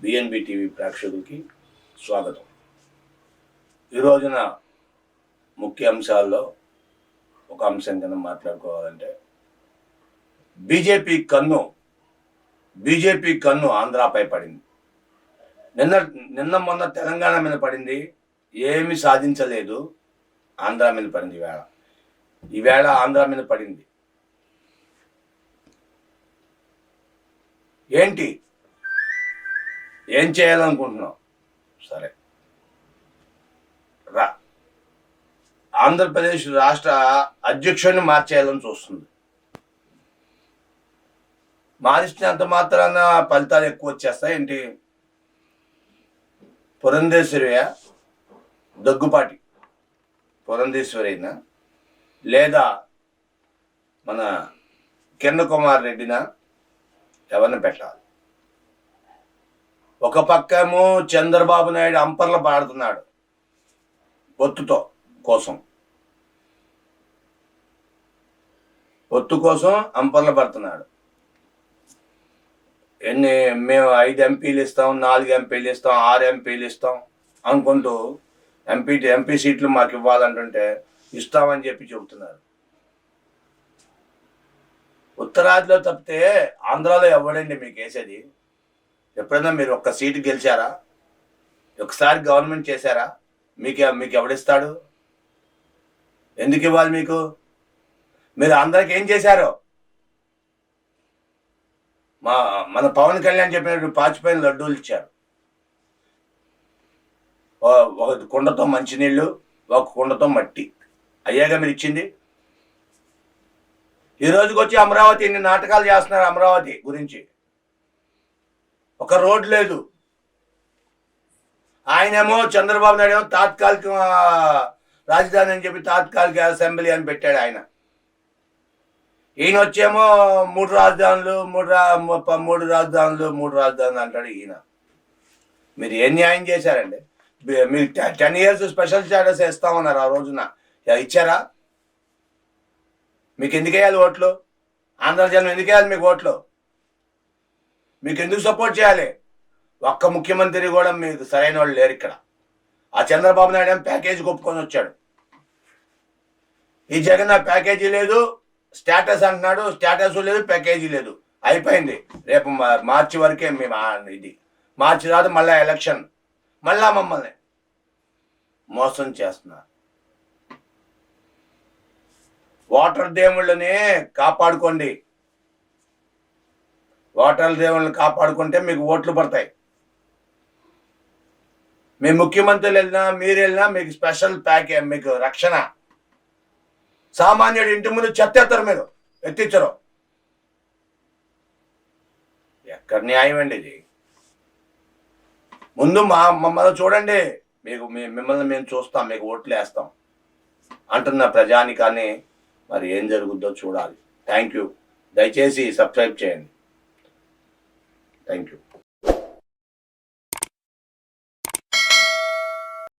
BNB TV ప్రేక్షకులకి స్వాగతం ఈ రోజున ముఖ్య అంశాల్లో ఒక అంశం కింద మాట్లాడుకోవాలంటే బీజేపీ కన్ను బీజేపీ కన్ను ఆంధ్రాపై పడింది. నిన్న నిన్న మొన్న తెలంగాణ మీద పడింది. ఏమి సాధించలేదు. ఆంధ్ర మీద పడింది ఈవేళ ఈవేళ ఆంధ్ర మీద పడింది. ఏంటి? ఏం చేయాలనుకుంటున్నావు? సరే రా ఆంధ్రప్రదేశ్ రాష్ట్ర అధ్యక్షుడిని మార్చేయాలని చూస్తుంది. మారిస్తే మాత్రాన ఫలితాలు ఎక్కువ వచ్చేస్తాయి. ఏంటి? పురంధేశ్వరియా దగ్గుపాటి. పురంధేశ్వరైనా లేదా మన కిరణ్ కుమార్ రెడ్డినా ఎవరిని పెట్టాలి? ఒక పక్కేమో చంద్రబాబు నాయుడు అంపర్లు పాడుతున్నాడు. ఒత్తుతో కోసం. ఒత్తు కోసం అంపర్లు పడుతున్నాడు. ఎన్ని మేము ఐదు ఎంపీలు ఇస్తాం నాలుగు ఎంపీలు ఇస్తాం ఆరు ఎంపీలు ఇస్తాం అనుకుంటూ ఎంపీ ఎంపీ సీట్లు మాకు ఇవ్వాలంటుంటే ఇస్తామని చెప్పి చెబుతున్నారు. ఉత్తరాదిలో తప్పితే ఆంధ్రాలో ఎవడండి మీకు వేసేది? ఎప్పుడైనా మీరు ఒక్క సీటు గెలిచారా? ఒకసారి గవర్నమెంట్ చేశారా? మీకు మీకు ఎవడిస్తాడు? ఎందుకు ఇవ్వాలి మీకు? మీరు అందరికి ఏం చేశారు? మా మన పవన్ కళ్యాణ్ చెప్పినట్టు పాచిపోయిన లడ్డూలు ఇచ్చారు. ఒక కుండతో మంచినీళ్ళు ఒక కుండతో మట్టి. అయ్యాగా మీరు ఇచ్చింది? ఈ రోజుకి వచ్చి అమరావతి ఇన్ని నాటకాలు చేస్తున్నారు అమరావతి గురించి? ఒక రోడ్ లేదు. ఆయనేమో చంద్రబాబు నాయుడు ఏమో తాత్కాలిక రాజధాని అని చెప్పి తాత్కాలిక అసెంబ్లీ అని పెట్టాడు ఆయన. ఈయన వచ్చేమో మూడు రాజధానులు మూడు రా మూడు రాజధానులు మూడు రాజధానులు అంటాడు ఈయన. మీరు ఏం న్యాయం చేశారండి? మీరు టెన్ ఇయర్స్ స్పెషల్ స్టాటస్ ఇస్తామన్నారు ఆ రోజున. ఇచ్చారా? మీకు ఎందుకు వేయాలి ఓట్లు? ఆంధ్ర జనం ఎందుకు వేయాలి మీకు ఓట్లు? మీకు ఎందుకు సపోర్ట్ చేయాలి? ఒక్క ముఖ్యమంత్రి కూడా మీకు సరైన వాళ్ళు లేరు ఇక్కడ. ఆ చంద్రబాబు నాయుడు ఏమో ప్యాకేజీ ఒప్పుకొని వచ్చాడు? ఈ జగన్ ఆ ప్యాకేజీ లేదు. స్టేటస్ అంటున్నాడు స్టేటస్ లేదు ప్యాకేజీ లేదు. అయిపోయింది. రేపు మార్చి వరకే మేము ఇది. మార్చి తర్వాత మళ్ళీ ఎలక్షన్. మళ్ళా మమ్మల్ని మోసం చేస్తున్నారు. వాటర్ దేవుళ్ళని కాపాడుకోండి. వాటర్ దేవుళ్ళని కాపాడుకుంటే మీకు ఓట్లు పడతాయి. మీ ముఖ్యమంత్రులు వెళ్ళినా మీరు వెళ్ళినా మీకు స్పెషల్ ప్యాకే మీకు రక్షణ. సామాన్యుడు ఇంటి ముందు చెత్తేస్తారు మీరు. ఎత్తించరు. ఎక్కడ న్యాయం అండి ఇది? ముందు మా మమ్మల్ని చూడండి. మీకు మిమ్మల్ని మేము చూస్తాం మీకు ఓట్లు వేస్తాం. అంటున్న ప్రజానికాన్ని మరి ఏం జరుగుద్దో చూడాలి. Thank you. దయచేసి సబ్స్క్రైబ్ చేయండి. Thank you.